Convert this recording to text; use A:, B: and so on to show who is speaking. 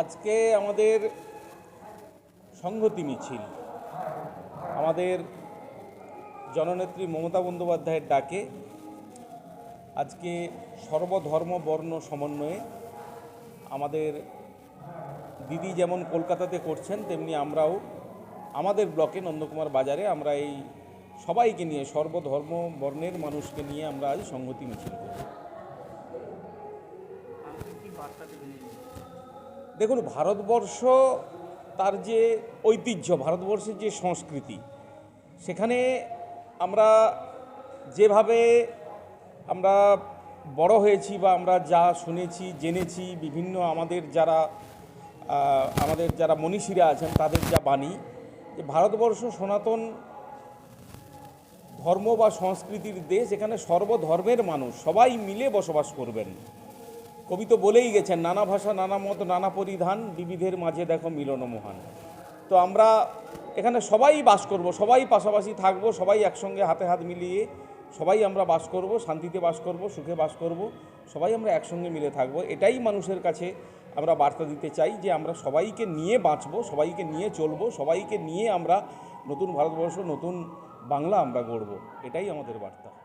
A: আজকে
B: আমাদের সংহতি মিছিল। আমাদের জননেত্রী মমতা বন্দ্যোপাধ্যায়ের ডাকে আজকে সর্বধর্ম বর্ণ সমন্বয়ে আমাদের দিদি যেমন কলকাতাতে করছেন, তেমনি আমরাও আমাদের ব্লকে নন্দকুমার বাজারে আমরা এই সবাইকে নিয়ে সর্বধর্ম বর্ণের মানুষকে নিয়ে আমরা আজ সংহতি মিছিল করি
A: মানুষকে কি বার্তা দেবেন এই নিয়ে?
B: দেখুন, ভারতবর্ষ তার যে ঐতিহ্য, ভারতবর্ষের যে সংস্কৃতি, সেখানে আমরা যেভাবে আমরা বড় হয়েছি বা আমরা যা শুনেছি, জেনেছি, বিভিন্ন আমাদের যারা আমাদের যারা মনীষীরা আছেন, তাদের যা বাণী, যে ভারতবর্ষ সনাতন ধর্ম বা সংস্কৃতির দেশ, এখানে সর্বধর্মের মানুষ, সবাই মিলে বসবাস করবেন। কবি তো বলেই গেছেন, নানা ভাষা, নানা মত, নানা পরিধান, বিবিধের মাঝে দেখো মিলন মহান। তো আমরা এখানে সবাই বাস করব, সবাই পাশাপাশি থাকব, সবাই একসঙ্গে হাতে হাত মিলিয়ে সবাই আমরা বাস করব, শান্তিতে বাস করব, সুখে বাস করব, সবাই আমরা একসঙ্গে মিলে থাকব। এটাই মানুষের কাছে আমরা বার্তা দিতে চাই যে আমরা সবাইকে নিয়ে বাঁচবো, সবাইকে নিয়ে চলবো, সবাইকে নিয়ে আমরা নতুন ভারতবর্ষ, নতুন বাংলা আমরা গড়ব। এটাই আমাদের বার্তা।